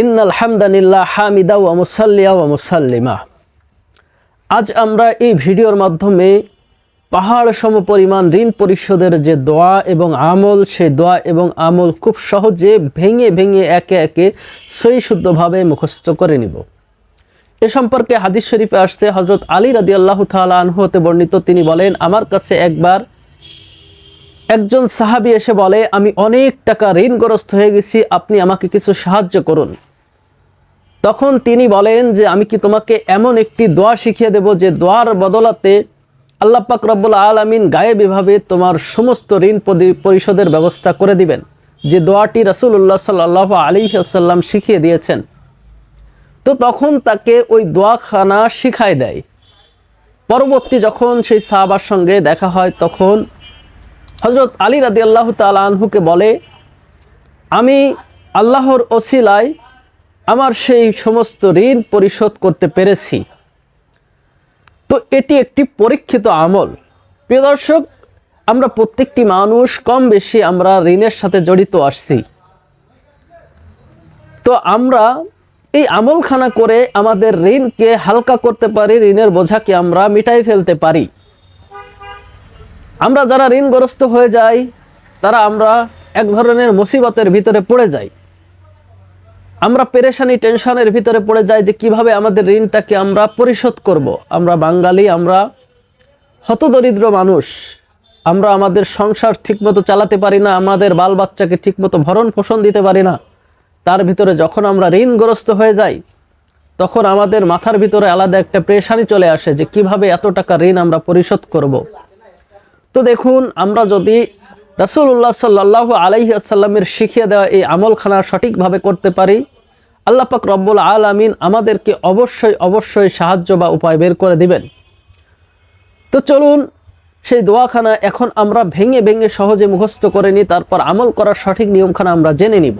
ইন্নাল হামদানিল্লাহ হামিদা ওয়া মুসাল্লিয়া ওয়া মুসাল্লিমা। আজ আমরা এই ভিডিওর মাধ্যমে পাহাড় সম পরিমাণ ঋণ পরিশোধের যে দোয়া এবং আমল, সেই দোয়া এবং আমল খুব সহজে ভেঙে ভেঙে একে একে সই শুদ্ধভাবে মুখস্থ করে নিব। এ সম্পর্কে হাদিস শরীফে আসছে হজরত আলী রাদি আল্লাহ আনহুতে বর্ণিত, তিনি বলেন, আমার কাছে একবার একজন সাহাবি এসে বলে, আমি অনেক টাকা ঋণগ্রস্ত হয়ে গেছি, আপনি আমাকে কিছু সাহায্য করুন তখন তিনি বলেন যে, আমি কি তোমাকে এমন একটি দোয়া শিখিয়ে দেব যে দোয়ার বদলাতে আল্লাহ পাক রব্বুল আলমিন গায়েবীভাবে তোমার সমস্ত ঋণ পরিশোধের ব্যবস্থা করে দিবেন? যে দোয়াটি রাসূলুল্লাহ সাল্লাহ আলী আসাল্লাম শিখিয়ে দিয়েছেন। তো তখন তাকে ওই দোয়াখানা শিখায় দেয়। পরবর্তী যখন সেই সাহাবার সঙ্গে দেখা হয়, তখন হজরত আলী রাদি আল্লাহ আনহুকে বলে, আমি আল্লাহর ওসিলায় আমার সেই সমস্ত ঋণ পরিশোধ করতে পেরেছি। তো এটি একটি পরীক্ষিত আমল। প্রিয় দর্শক, আমরা প্রত্যেকটি মানুষ কম বেশি আমরা ঋণের সাথে জড়িত আসছি। তো আমরা এই আমলখানা করে আমাদের ঋণকে হালকা করতে পারি, ঋণের বোঝাকে আমরা মিটাই ফেলতে পারি। আমরা যারা ঋণগ্রস্ত হয়ে যাই, তারা আমরা এক ধরনের মুসিবতের ভিতরে পড়ে যাই। আমরা পেরেশানি, টেনশনের ভিতরে পড়ে যাই যে কীভাবে আমাদের ঋণটাকে আমরা পরিশোধ করব। আমরা বাঙালি, আমরা হতদরিদ্র মানুষ আমরা আমাদের সংসার ঠিকমতো চালাতে পারি না, আমাদের বাল বাচ্চাকে ঠিকমতো ভরণ পোষণ দিতে পারি না তার ভিতরে যখন আমরা ঋণগ্রস্ত হয়ে যাই, তখন আমাদের মাথার ভিতরে আলাদা একটা প্রেশানি চলে আসে যে কীভাবে এত টাকা ঋণ আমরা পরিশোধ করব। তো দেখুন, আমরা যদি রাসুল্লাহ সাল্লাহ আলাইহি আসাল্লামের শিখিয়ে দেওয়া এই আমলখানা সঠিকভাবে করতে পারি? আল্লাহ পাক রব্বুল আলামিন আমাদেরকে অবশ্যই অবশ্যই সাহায্য বা উপায় বের করে দিবেন। তো চলুন, সেই দোয়াখানা এখন আমরা ভেঙে ভেঙে সহজে মুখস্থ করে নিই, তারপর আমল করার সঠিক নিয়মখানা আমরা জেনে নিব।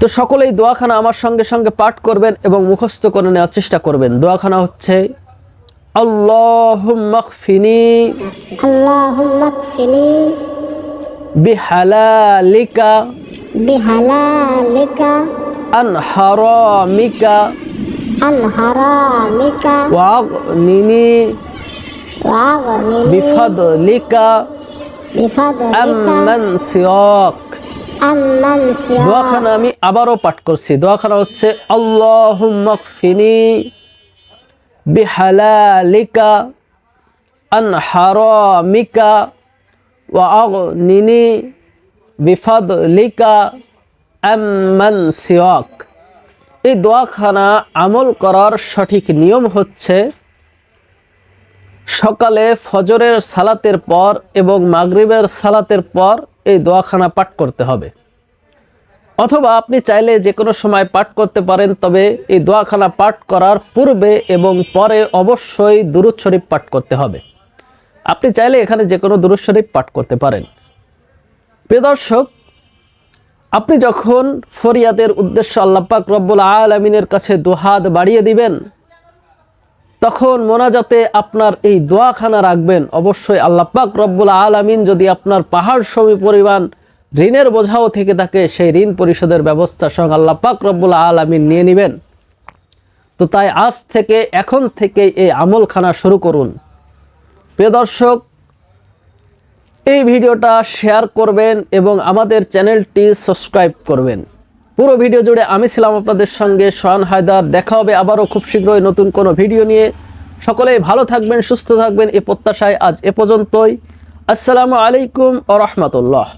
তো সকলেই দোয়াখানা আমার সঙ্গে সঙ্গে পাঠ করবেন এবং মুখস্থ করে নেওয়ার চেষ্টা করবেন। দোয়াখানা হচ্ছে আল্লাহুম্মাগফিনি اللهم اكفني বিহালালিকা بحلالك আন হারামিকা عن حرامك ওয়াগনিনি واغنني বিফাদলিকা بفضلك আম্মান সিয়াক عمن سواك দোয়াখানা আমি আবারও পাঠ করছি দোয়াখানা হচ্ছে আল্লাহুম্মাগফিনি বিহালালিকা, আন হারামিকা ওয়াগনিনি বিফাদলিকা, আম্মান সিয়াক এই দোয়াখানা আমল করার সঠিক নিয়ম হচ্ছে সকালে ফজরের সালাতের পর এবং মাগরিবের সালাতের পর এই দোয়াখানা পাঠ করতে হবে। অথবা আপনি চাইলে যে কোনো সময় পাঠ করতে পারেন, তবে এই দোয়াখানা পাঠ করার পূর্বে এবং পরে অবশ্যই দুরুদ শরীফ পাঠ করতে হবে। আপনি চাইলে এখানে যে কোনো দুরুদ শরীফ পাঠ করতে পারেন। প্রিয় দর্শক, আপনি যখন ফরিয়াদের উদ্দেশ্য আল্লাহ পাক রব্বুল আলমিনের কাছে দুহাত বাড়িয়ে দিবেন, তখন মোনাজাতে আপনার এই দোয়াখানা রাখবেন। অবশ্যই আল্লাহ পাক রব্বুল আলামিন যদি আপনার পাহাড় সমী পরিমাণ ঋণের বোঝাও থেকে থাকে সেই ঋণ পরিশোধের ব্যবস্থা সঙ্গে আল্লাহ পাক রব্বুল আলামিন নিয়ে নেবেন। তো তাই আজ থেকে, এখন থেকে এই আমলখানা শুরু করুন। প্রিয় দর্শক, এই ভিডিওটা শেয়ার করবেন এবং আমাদের চ্যানেলটি সাবস্ক্রাইব করবেন। পুরো ভিডিও জুড়ে আমি ছিলাম আপনাদের সঙ্গে, সোহান হায়দার। দেখা হবে আবারও খুব শীঘ্রই নতুন কোনো ভিডিও নিয়ে। সকলেই ভালো থাকবেন, সুস্থ থাকবেন, এ প্রত্যাশায় আজ এ পর্যন্তই। আসসালামু আলাইকুম ও রহমতুল্লাহ।